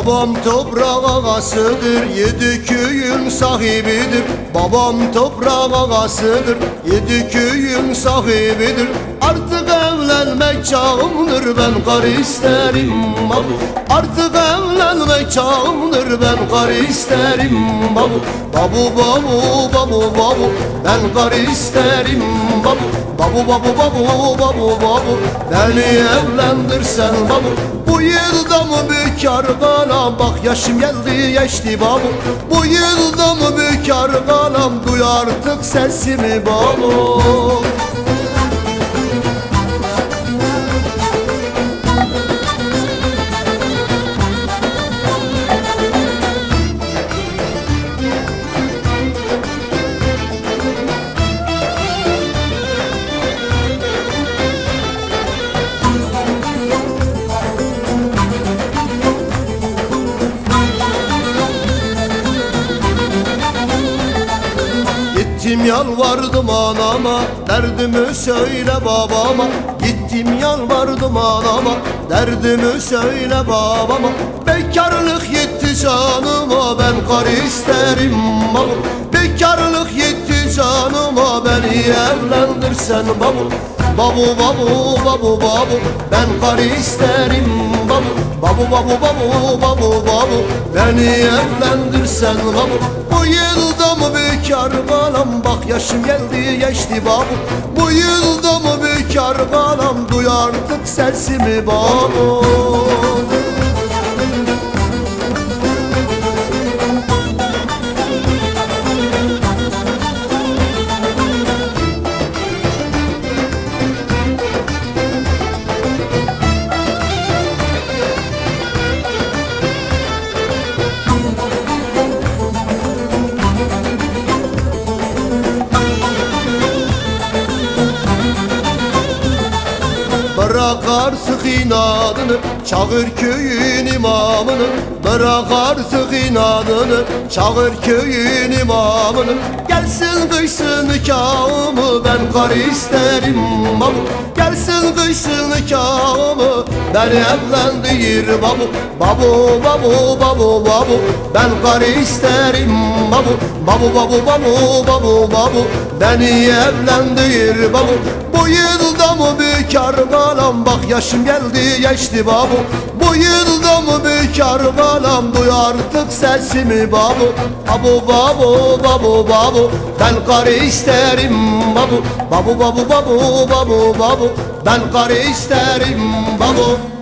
Babam toprak ağasıdır Yedi köyün sahibidir. Babam toprak ağasıdır Yedi köyün sahibidir. Artık evlenmek çağımdır Ben kar isterim. Babu. Artık evlenmek çağımdır Ben kar isterim. Babu. Babu babu babu babu Ben kar isterim. Babu. Babu babu babu babu babu Beni evlendirsen babu. Bu yılda mı kalam Bak yaşım geldi geçti babu Bu yılda mı bekar kalam Duy artık sesimi babu Gittim yalvardım anama Derdimi söyle babama. Gittim yalvardım anama Derdimi söyle babama. Bekarlık yetti canıma Ben kar isterim baba Bekarlık yetti canıma Beni evlendirsen babu Babu babu babu babu Ben kar isterim babu Babu babu babu babu babu Beni evlendirsen babu Bu yılda mı bekar kalam Bak yaşım geldi geçti babu Bu yılda mı bekar kalam Duy artık sesimi babu Bırak artık inadını Çağır köyün imamını. Bırak artık inadını Çağır köyün imamını. Gelsin kıysın nikahımı Ben kar isterim babu Gelsin kıysın nikahımı Beni evlendir babu. Babu babu babu babu Ben kar isterim babu. Babu babu babu babu babu Beni evlendir babu Bu yılda mı bekar kalam Bak yaşım geldi geçti babu. Bu yılda mı bekar kalam Duy artık sesimi babu. Babu babu babu babu. Ben kar isterim babu. Babu babu babu babu babu. Ben kar isterim babu